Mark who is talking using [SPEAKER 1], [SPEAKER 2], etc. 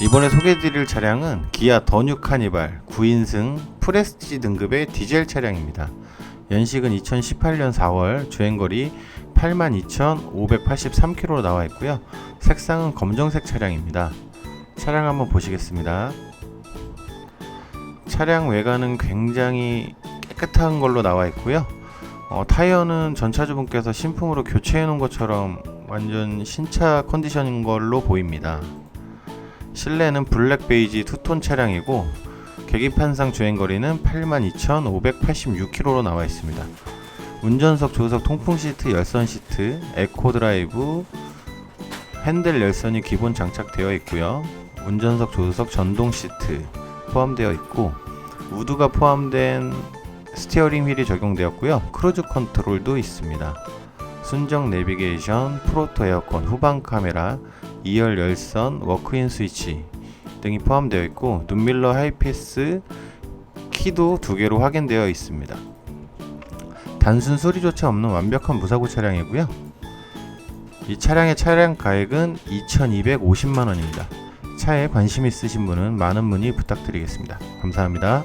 [SPEAKER 1] 이번에 소개해드릴 차량은 기아 더뉴 카니발 9인승 프레스티지 등급의 디젤 차량입니다. 연식은 2018년 4월, 주행거리 82,583km로 나와 있고요. 색상은 검정색 차량입니다. 차량 한번 보시겠습니다. 차량 외관은 굉장히 깨끗한 걸로 나와 있고요. 어, 타이어는 전차주분께서 신품으로 교체해 놓은 것처럼 완전 신차 컨디션인 걸로 보입니다. 실내는 블랙 베이지 투톤 차량이고 계기판상 주행거리는 82,586km로 나와 있습니다. 운전석, 조수석 통풍 시트, 열선 시트, 에코 드라이브, 핸들 열선이 기본 장착되어 있고요. 운전석, 조수석 전동 시트 포함되어 있고 우드가 포함된 스티어링 휠이 적용되었고요. 크루즈 컨트롤도 있습니다. 순정 내비게이션, 프로토 에어컨, 후방 카메라, 2열 열선, 워크인 스위치 등이 포함되어 있고 눈밀러 하이패스 키도 두 개로 확인되어 있습니다. 단순 소리조차 없는 완벽한 무사고 차량이고요. 이 차량의 차량 가액은 2,250만 원입니다. 차에 관심 있으신 분은 많은 문의 부탁드리겠습니다. 감사합니다.